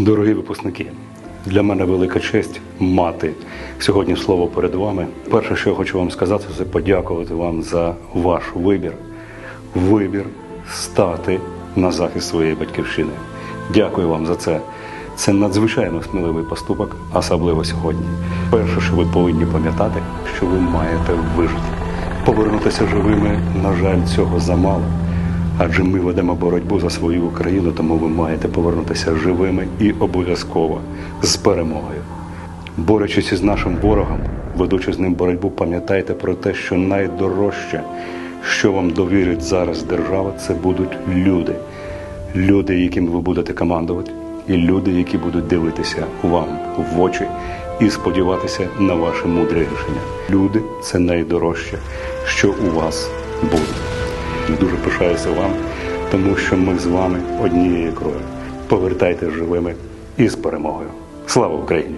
Дорогі випускники, для мене велика честь мати сьогодні слово перед вами. Перше, що я хочу вам сказати, це подякувати вам за ваш вибір. Вибір стати на захист своєї батьківщини. Дякую вам за це. Це надзвичайно сміливий поступок, особливо сьогодні. Перше, що ви повинні пам'ятати, що ви маєте вижити. Повернутися живими, на жаль, цього замало. Адже ми ведемо боротьбу за свою Україну, тому ви маєте повернутися живими і обов'язково з перемогою. Борючись із нашим ворогом, ведучи з ним боротьбу, пам'ятайте про те, що найдорожче, що вам довірить зараз держава, це будуть люди. Люди, яким ви будете командувати, і люди, які будуть дивитися вам в очі і сподіватися на ваше мудре рішення. Люди це найдорожче, що у вас буде. Дуже пишаюся вам, тому що ми з вами однією крові. Повертайте живими і з перемогою. Слава Україні!